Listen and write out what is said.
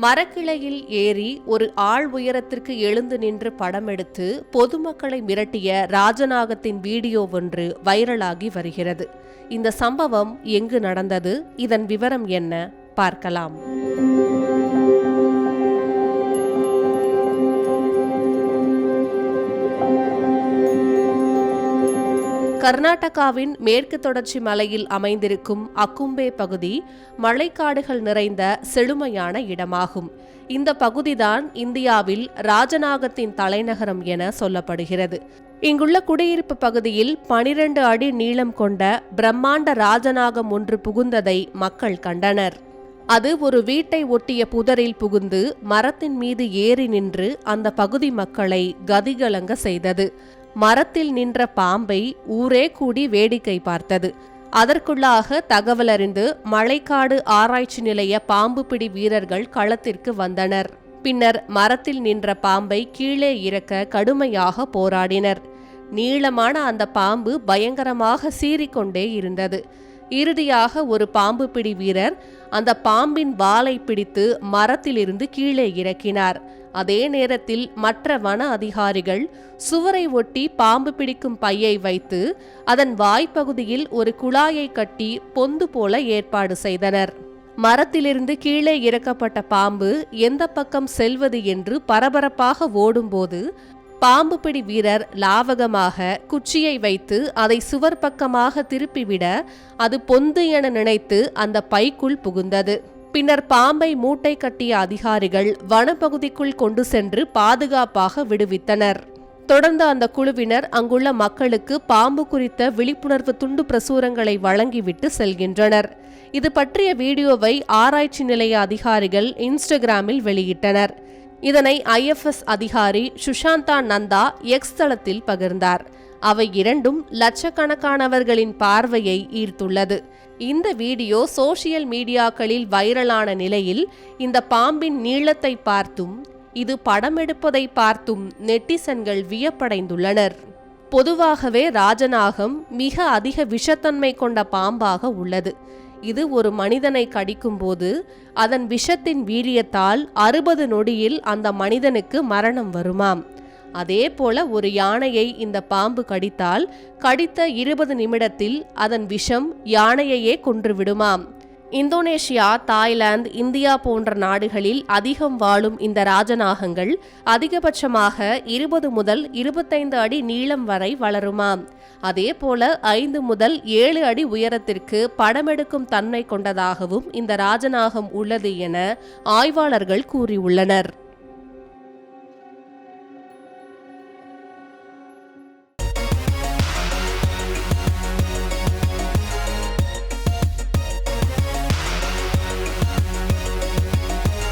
மரக்கிளையில் ஏறி ஒரு ஆள் உயரத்திற்கு எழுந்து நின்று படமெடுத்து பொதுமக்களை மிரட்டிய ராஜநாகத்தின் வீடியோ ஒன்று வைரலாகி வருகிறது. இந்த சம்பவம் எங்கு நடந்தது? இதன் விவரம் என்ன? பார்க்கலாம். கர்நாடகாவின் மேற்கு தொடர்ச்சி மலையில் அமைந்திருக்கும் அக்கும்பே பகுதி மழைக்காடுகள் நிறைந்த செழுமையான இடமாகும். இந்த பகுதிதான் இந்தியாவில் ராஜநாகத்தின் தலைநகரம் என சொல்லப்படுகிறது. இங்குள்ள குடியிருப்பு பகுதியில் பனிரெண்டு அடி நீளம் கொண்ட பிரம்மாண்ட ராஜநாகம் ஒன்று புகுந்ததை மக்கள் கண்டனர். அது ஒரு வீட்டை ஒட்டிய புதரில் புகுந்து மரத்தின் மீது ஏறி நின்று அந்த பகுதி மக்களை கதிகலங்க செய்தது. மரத்தில் நின்ற பாம்பை ஊரே கூடி வேடிக்கை பார்த்தது. அதற்குள்ளாக தகவலறிந்து மழைக்காடு ஆராய்ச்சி நிலைய பாம்பு பிடி வீரர்கள் களத்திற்கு வந்தனர். பின்னர் மரத்தில் நின்ற பாம்பை கீழே இறக்க கடுமையாக போராடினர். நீளமான அந்த பாம்பு பயங்கரமாக சீறிக்கொண்டே இருந்தது. இறுதியாக ஒரு பாம்பு பிடி வீரர் அந்த பாம்பின் வாலை பிடித்து மரத்திலிருந்து கீழே இறக்கினார். அதே நேரத்தில் மற்ற வன அதிகாரிகள் சுவரை ஒட்டி பாம்பு பிடிக்கும் பையை வைத்து அதன் வாய்ப்பகுதியில் ஒரு குழாயை கட்டி பொந்து போல ஏற்பாடு செய்தனர். மரத்திலிருந்து கீழே இறக்கப்பட்ட பாம்பு எந்த பக்கம் செல்வது என்று பரபரப்பாக ஓடும்போது பாம்பு பிடி வீரர் லாவகமாக குச்சியை வைத்து அதை சுவர் பக்கமாக திருப்பிவிட அது பொந்து என நினைத்து அந்த பைக்குள் புகுந்தது. பின்னர் பாம்பை மூட்டை கட்டிய அதிகாரிகள் வனப்பகுதிக்குள் கொண்டு சென்று பாதுகாப்பாக விடுவித்தனர். தொடர்ந்து அந்த குழுவினர் அங்குள்ள மக்களுக்கு பாம்பு குறித்த விழிப்புணர்வு துண்டு பிரசுரங்களை வழங்கிவிட்டு செல்கின்றனர். இது பற்றிய வீடியோவை ஆராய்ச்சி நிலைய அதிகாரிகள் இன்ஸ்டாகிராமில் வெளியிட்டனர். இதனை ஐஎஃப்எஸ் அதிகாரி சுஷாந்தா நந்தா எக்ஸ் தளத்தில் பகிர்ந்தார். அவை இரண்டும் லட்சக்கணக்கானவர்களின் பார்வையை ஈர்த்துள்ளது. இந்த வீடியோ சோசியல் மீடியாக்களில் வைரலான நிலையில் இந்த பாம்பின் நீளத்தை பார்த்தும் இது படமெடுப்பதை பார்த்தும் நெட்டிசன்கள் வியப்படைந்துள்ளனர். பொதுவாகவே ராஜநாகம் மிக அதிக விஷத்தன்மை கொண்ட பாம்பாக உள்ளது. இது ஒரு மனிதனை கடிக்கும்போது அதன் விஷத்தின் வீரியத்தால் அறுபது நொடியில் அந்த மனிதனுக்கு மரணம் வருமாம். அதே போல ஒரு யானையை இந்த பாம்பு கடித்தால் கடித்த இருபது நிமிடத்தில் அதன் விஷம் யானையையே கொன்றுவிடுமாம் இந்தோனேஷியா தாய்லாந்து இந்தியா போன்ற நாடுகளில் அதிகம் வாழும் இந்த ராஜநாகங்கள் அதிகபட்சமாக இருபது முதல் இருபத்தைந்து அடி நீளம் வரை வளருமாம். அதே போல ஐந்து முதல் ஏழு அடி உயரத்திற்கு படமெடுக்கும் தன்மை கொண்டதாகவும் இந்த ராஜநாகம் உள்ளது என ஆய்வாளர்கள் கூறியுள்ளனர்.